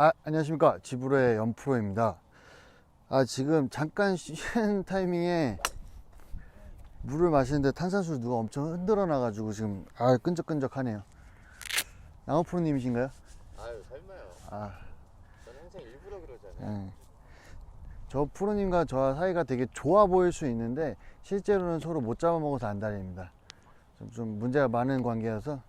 아, 안녕하십니까. 지브로의 연프로입니다. 아, 지금 잠깐 쉬는 타이밍에 물을 마시는데 탄산수를 누가 엄청 흔들어 놔 가지고 지금, 아, 끈적끈적하네요. 나무프로님이신가요? 아유 설마요. 아, 저는 항상 일부러 그러잖아요. 예. 저 프로님과 저와 사이가 되게 좋아 보일 수 있는데, 실제로는 서로 못 잡아먹어서 안달입니다. 좀, 좀 문제가 많은 관계여서.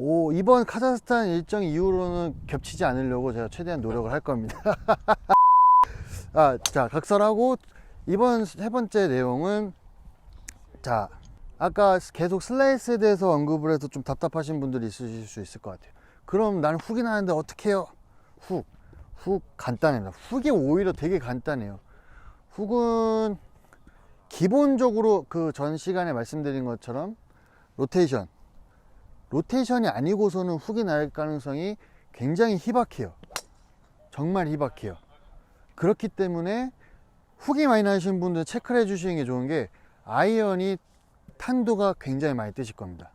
오, 이번 카자흐스탄 일정 이후로는 겹치지 않으려고 제가 최대한 노력을 할 겁니다. 아, 자, 각설하고 이번 세 번째 내용은 자, 아까 계속 슬라이스에 대해서 언급을 해서 좀 답답하신 분들이 있으실 수 있을 것 같아요. 그럼 나는 훅이 나는데 어떻게 해요? 훅. 훅 간단합니다. 훅이 오히려 되게 간단해요. 훅은 기본적으로 그 전 시간에 말씀드린 것처럼 로테이션. 로테이션이 아니고서는 훅이 날 가능성이 굉장히 희박해요. 정말 희박해요. 그렇기 때문에 훅이 많이 나시는 분들 체크를 해주시는 게 좋은 게 아이언이 탄도가 굉장히 많이 뜨실 겁니다.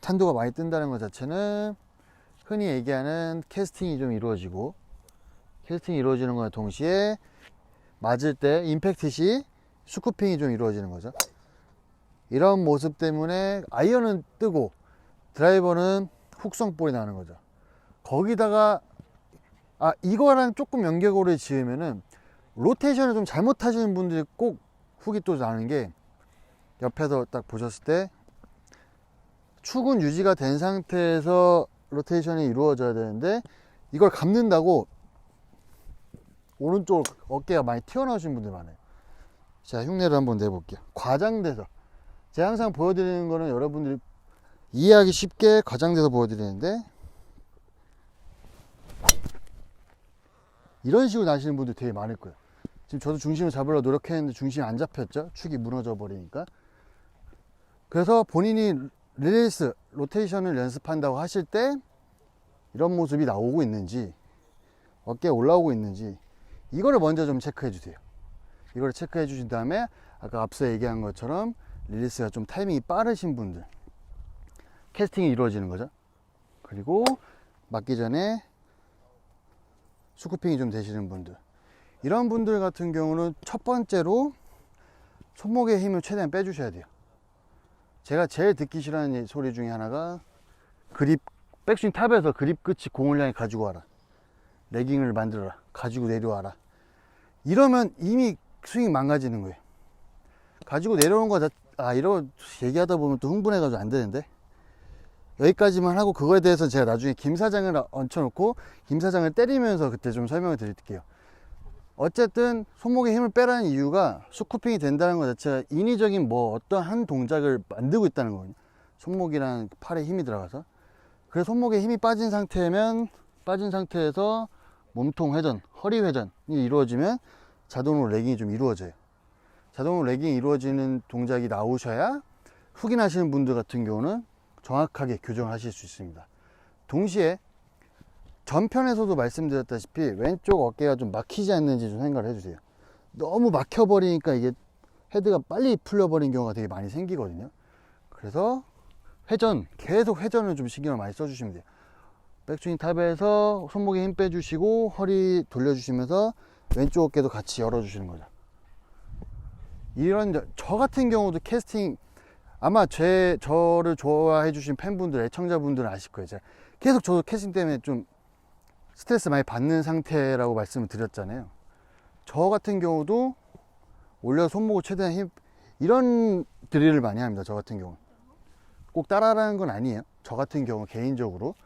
탄도가 많이 뜬다는 것 자체는 흔히 얘기하는 캐스팅이 좀 이루어지고 캐스팅이 이루어지는 것과 동시에 맞을 때 임팩트 시 스쿠핑이 좀 이루어지는 거죠. 이런 모습 때문에 아이언은 뜨고 드라이버는 훅성 볼이 나는 거죠. 거기다가 아 이거랑 조금 연결고를 지으면은 로테이션을 좀 잘못 하시는 분들이 꼭 훅이 또 나는 게 옆에서 딱 보셨을 때 축은 유지가 된 상태에서 로테이션이 이루어져야 되는데 이걸 감는다고 오른쪽 어깨가 많이 튀어나오신 분들 많아요. 자, 흉내를 한번 내볼게요. 과장돼서. 제가 항상 보여드리는 거는 여러분들이 이해하기 쉽게 과장돼서 보여드리는데 이런 식으로 나시는 분들 되게 많을 거예요. 지금 저도 중심을 잡으려 노력했는데 중심이 안 잡혔죠. 축이 무너져 버리니까. 그래서 본인이 릴리스, 로테이션을 연습한다고 하실 때 이런 모습이 나오고 있는지 어깨에 올라오고 있는지 이거를 먼저 좀 체크해 주세요. 이걸 체크해 주신 다음에 아까 앞서 얘기한 것처럼 릴리스가 좀 타이밍이 빠르신 분들 캐스팅이 이루어지는 거죠. 그리고 맞기 전에 스쿠핑이 좀 되시는 분들 이런 분들 같은 경우는 첫 번째로 손목의 힘을 최대한 빼주셔야 돼요. 제가 제일 듣기 싫어하는 소리 중에 하나가 그립 백스윙 탑에서 그립 끝이 공을 향해 가지고 와라. 레깅을 만들어라. 가지고 내려와라. 이러면 이미 스윙이 망가지는 거예요. 가지고 내려오는 거, 자- 아, 거 얘기하다 보면 또 흥분해가지고 안 되는데. 여기까지만 하고 그거에 대해서 제가 나중에 김 사장을 얹혀놓고 김 사장을 때리면서 그때 좀 설명을 드릴게요. 어쨌든 손목에 힘을 빼라는 이유가 스쿠핑이 된다는 것 자체가 인위적인 뭐 어떤 한 동작을 만들고 있다는 거거든요. 손목이랑 팔에 힘이 들어가서. 그래서 손목에 힘이 빠진 상태면 빠진 상태에서 몸통 회전, 허리 회전이 이루어지면 자동으로 레깅이 좀 이루어져요. 자동으로 레깅이 이루어지는 동작이 나오셔야 훅이 나시는 분들 같은 경우는 정확하게 교정하실 수 있습니다. 동시에 전편에서도 말씀드렸다시피 왼쪽 어깨가 좀 막히지 않는지 좀 생각을 해주세요. 너무 막혀버리니까 이게 헤드가 빨리 풀려버린 경우가 되게 많이 생기거든요. 그래서 회전, 계속 회전을 좀 신경을 많이 써주시면 돼요. 백스윙 탑에서 손목에 힘 빼주시고 허리 돌려주시면서 왼쪽 어깨도 같이 열어주시는 거죠. 이런 저- 저 같은 경우도 캐스팅 아마 제 저를 좋아해 주신 팬분들, 애청자분들은 아실 거예요. 제가 계속 저도 캐스팅 때문에 좀 스트레스 많이 받는 상태라고 말씀을 드렸잖아요. 저 같은 경우도 올려 손목을 최대한 힘 이런 드릴을 많이 합니다. 저 같은 경우 꼭 따라하라는 건 아니에요. 저 같은 경우 개인적으로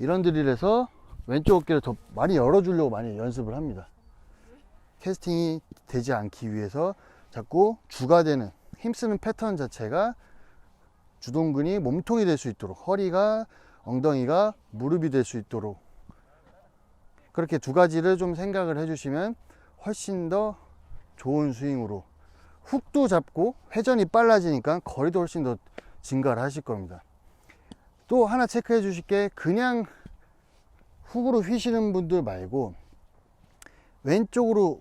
이런 드릴에서 왼쪽 어깨를 더 많이 열어주려고 많이 연습을 합니다. 캐스팅이 되지 않기 위해서 자꾸 주가 되는 힘쓰는 패턴 자체가 주동근이 몸통이 될 수 있도록 허리가 엉덩이가 무릎이 될 수 있도록 그렇게 두 가지를 좀 생각을 해주시면 훨씬 더 좋은 스윙으로 훅도 잡고 회전이 빨라지니까 거리도 훨씬 더 증가를 하실 겁니다. 또 하나 체크해 주실 게 그냥 훅으로 휘시는 분들 말고 왼쪽으로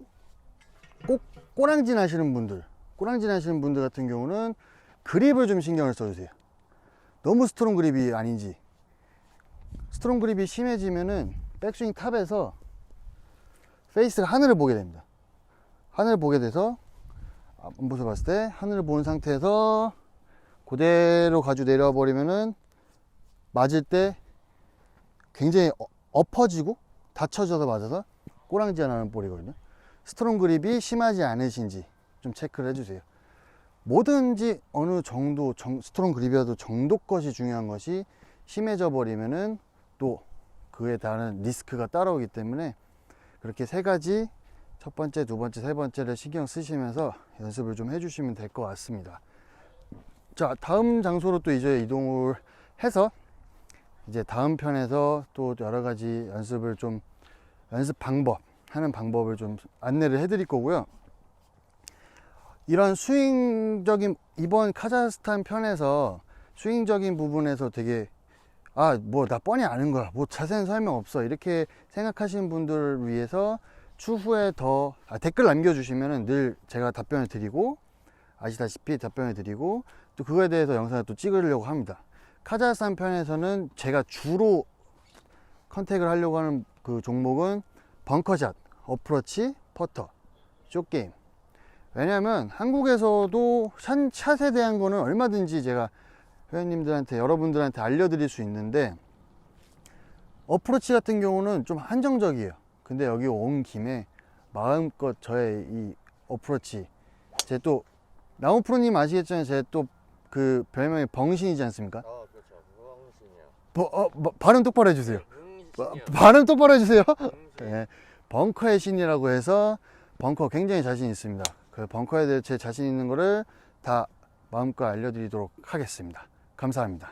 꼭 꼬랑진 하시는 분들 꼬랑진 하시는 분들 같은 경우는 그립을 좀 신경을 써주세요. 너무 스트롱 그립이 아닌지 스트롱 그립이 심해지면은 백스윙 탑에서 페이스가 하늘을 보게 됩니다. 하늘을 보게 돼서 앞모습 봤을 때 하늘을 본 상태에서 그대로 가지고 내려와 버리면은 맞을 때 굉장히 어- 엎어지고 닫혀져서 맞아서 꼬랑지 안 하는 볼이거든요. 스트롱 그립이 심하지 않으신지 좀 체크를 해주세요. 뭐든지 어느 정도 정- 스트롱 그립이라도 정도 것이 중요한 것이 심해져 버리면은 또 그에 따른 리스크가 따라오기 때문에 그렇게 세 가지 첫 번째, 두 번째, 세 번째를 신경 쓰시면서 연습을 좀 해주시면 될 것 같습니다. 자, 다음 장소로 또 이제 이동을 해서 이제 다음 편에서 또 여러 가지 연습을 좀 연습 방법 하는 방법을 좀 안내를 해드릴 거고요. 이런 스윙적인 이번 카자흐스탄 편에서 스윙적인 부분에서 되게 아 뭐 나 뻔히 아는 거야 뭐 자세한 설명 없어 이렇게 생각하시는 분들을 위해서 추후에 더 아, 댓글 남겨주시면은 늘 제가 답변을 드리고 아시다시피 답변을 드리고 또 그거에 대해서 영상을 또 찍으려고 합니다. 카자흐스탄 편에서는 제가 주로 컨택을 하려고 하는 그 종목은 벙커샷, 어프로치, 퍼터, 숏게임. 왜냐하면 한국에서도 샷, 샷에 대한 거는 얼마든지 제가 회원님들한테 여러분들한테 알려드릴 수 있는데 어프로치 같은 경우는 좀 한정적이에요. 근데 여기 온 김에 마음껏 저의 이 어프로치 제 또 나무 프로님 아시겠지만 제 또 그 별명이 벙신이지 않습니까? 아 그렇죠. 무왕신이요. 버- 어, 뭐, 발음 똑바로 해주세요. 바- 응신이요. 발음 똑바로 해주세요. 예, 벙커의 신이라고 해서 벙커 굉장히 자신 있습니다. 그 벙커에 대해 제 자신 있는 거를 다 마음껏 알려드리도록 하겠습니다. 감사합니다.